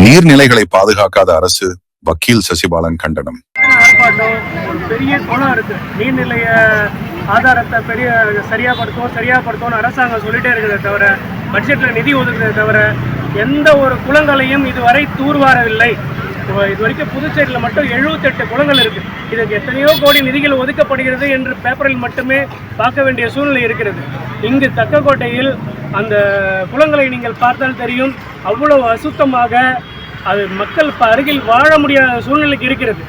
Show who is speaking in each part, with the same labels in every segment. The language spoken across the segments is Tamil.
Speaker 1: நீர்நிலைகளை பாதுகாக்காத அரசு வக்கீல் சசிபாலன் கண்டனம்.
Speaker 2: ஒரு பெரிய குளம் இருக்கு. நீர்நிலைய ஆதாரத்தை பெரிய சரியா சரியாப்படுத்தும் சரியாப்படுத்தும்னு அரசாங்கம் சொல்லிட்டே இருக்கிறத தவிர பட்ஜெட்ல நிதி ஒதுக்குறதை தவிர எந்த ஒரு குளங்களையும் இதுவரை தூர்வாரவில்லை. இது வரைக்கும் புதுச்சேரியில் மட்டும் 78 குளங்கள் இருக்கு. இதுக்கு எத்தனையோ கோடி நிதிகள் ஒதுக்கப்படுகிறது என்று பேப்பரில் மட்டுமே பார்க்க வேண்டிய சூழ்நிலை இருக்கிறது. இங்கு தக்கக்கோட்டையில் அந்த குளங்களை நீங்கள் பார்த்தால் தெரியும் அவ்வளவு அசுத்தமாக அது மக்கள் அருகில் வாழ முடியாத சூழ்நிலைக்கு இருக்கிறது.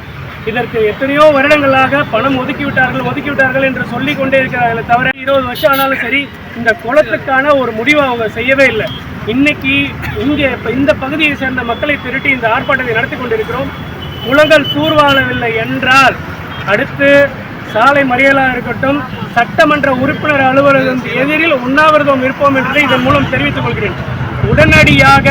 Speaker 2: இதற்கு எத்தனையோ வருடங்களாக பணம் ஒதுக்கிவிட்டார்கள் ஒதுக்கிவிட்டார்கள் என்று சொல்லி கொண்டே இருக்கிறார்களே தவிர இருபது வருஷம் ஆனாலும் சரி இந்த குளத்துக்கான ஒரு முடிவை அவங்க செய்யவே இல்லை. இன்னைக்கு இங்கே இப்போ இந்த பகுதியை சேர்ந்த மக்களை திரட்டி இந்த ஆர்ப்பாட்டத்தை நடத்தி கொண்டிருக்கிறோம். குளங்கள் தூர்வாழவில்லை என்றால் அடுத்து சாலை மறியலாக இருக்கட்டும் சட்டமன்ற உறுப்பினர் அலுவலகம் எதிரில் உண்ணாவிரதம் இருப்போம் என்பதை இதன் மூலம் தெரிவித்துக் கொள்கிறேன். உடனடியாக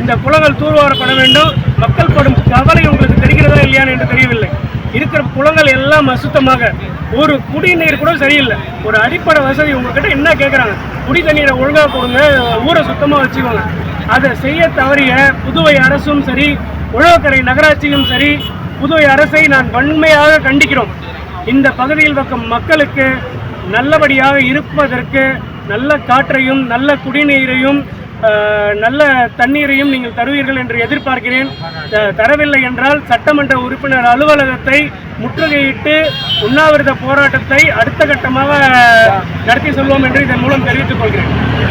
Speaker 2: இந்த குளங்கள் தூர்வாரப்பட வேண்டும். மக்கள் படும் கவலை உங்களுக்கு தெரிகிறதா இல்லையான்னு என்று தெரியவில்லை. இருக்கிற குளங்கள் எல்லாம் அசுத்தமாக. ஒரு குடிநீர் கூட சரியில்லை. ஒரு அடிப்படை வசதி உங்ககிட்ட என்ன கேட்குறாங்க குடி தண்ணீரை ஒழுங்காக கொடுங்க ஊரை சுத்தமாக வச்சுக்கோங்க. அதை செய்ய தவறிய புதுவை அரசும் சரி உழவக்கரை நகராட்சியும் சரி புதுவை அரசை நான் வன்மையாக கண்டிக்கிறோம். இந்த பகுதியில் வக்கும் மக்களுக்கு நல்லபடியாக இருப்பதற்கு நல்ல காற்றையும் நல்ல குடிநீரையும் நல்ல தண்ணீரையும் நீங்கள் தருவீர்கள் என்று எதிர்பார்க்கிறேன். தரவில்லை என்றால் சட்டமன்ற உறுப்பினர் அலுவலகத்தை முற்றுகையிட்டு உண்ணாவிரத போராட்டத்தை அடுத்த கட்டமாக நடத்தி செல்வோம் என்று இதன் மூலம் தெரிவித்துக் கொள்கிறேன்.